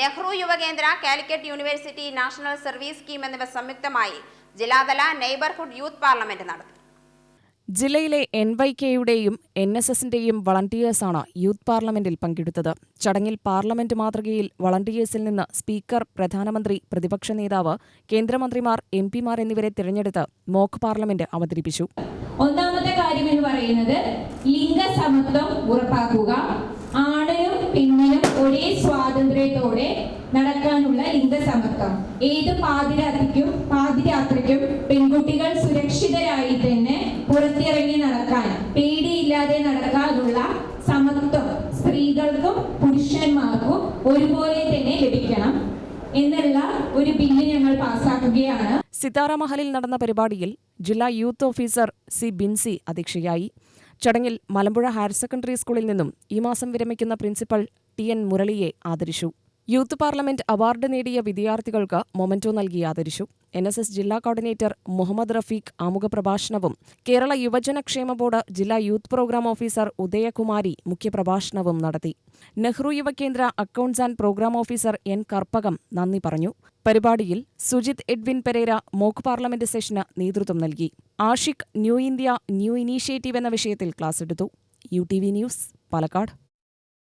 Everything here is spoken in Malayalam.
Nehru Yuva Kendra Calicut university national service scheme എന്നിവ സംയുക്തമായി ജില്ലാതല നെയ്ബർഹുഡ് യൂത്ത് പാർലമെന്റ് നടത്തി. ജില്ലയിലെ എൻ വൈ കെയുടെയും എൻ എസ് എസിന്റെയും വളണ്ടിയേഴ്സാണ് യൂത്ത് പാർലമെന്റിൽ പങ്കെടുത്തത്. ചടങ്ങിൽ പാർലമെന്റ് മാതൃകയിൽ വളണ്ടിയേഴ്സിൽ നിന്ന് സ്പീക്കർ പ്രധാനമന്ത്രി പ്രതിപക്ഷ നേതാവ് കേന്ദ്രമന്ത്രിമാർ എം പിമാർ എന്നിവരെ തിരഞ്ഞെടുത്ത് മോക്ക് പാർലമെന്റ് അവതരിപ്പിച്ചു. ഒന്നാമത്തെ കാര്യം എന്ന് പറയുന്നത് ലിംഗസമത്വം ഉറപ്പാക്കുക. സ്വാതന്ത്ര്യത്തോടെ നടക്കാനുള്ള ലിംഗസമത്വം. ഏത് പാതിരാത്രിക്കും പാതിരാത്രിക്കും പെൺകുട്ടികൾ സുരക്ഷിതരായി തന്നെ പുറത്തിറങ്ങി നടക്കാൻ പേടിയില്ലാതെ നടക്കാനുള്ള സമത്വം സ്ത്രീകൾക്കും പുരുഷന്മാർക്കും ഒരുപോലെ തന്നെ ലഭിക്കണം എന്നുള്ള ഒരു ബില്ല് ഞങ്ങൾ പാസാക്കുകയാണ് സിതാര മഹലിൽ നടന്ന പരിപാടിയിൽ ജില്ലാ യൂത്ത് ഓഫീസർ സി ബിൻസി അധ്യക്ഷയായി. ചടങ്ങിൽ മലമ്പുഴ ഹയർ സെക്കൻഡറി സ്കൂളിൽ നിന്നും ഈ മാസം വിരമിക്കുന്ന പ്രിൻസിപ്പൽ ടി എൻ മുരളിയെ ആദരിച്ചു. യൂത്ത് പാർലമെന്റ് അവാർഡ് നേടിയ വിദ്യാർത്ഥികൾക്ക് മൊമന്റോ നൽകി ആദരിച്ചു. എൻ എസ് എസ് ജില്ലാ കോർഡിനേറ്റർ മുഹമ്മദ് റഫീഖ് ആമുഖ പ്രഭാഷണവും കേരള യുവജനക്ഷേമ ബോർഡ് ജില്ലാ യൂത്ത് പ്രോഗ്രാം ഓഫീസർ ഉദയകുമാരി മുഖ്യപ്രഭാഷണവും നടത്തി. Nehru Yuva Kendra accounts and programme officer N Karpakam നന്ദി പറഞ്ഞു. പരിപാടിയിൽ Sujith Edwin Perera mock parliament സെഷന് നേതൃത്വം നൽകി. Ashiq new India new initiative എന്ന വിഷയത്തിൽ ക്ലാസ് എടുത്തു. U T V news Palakkad.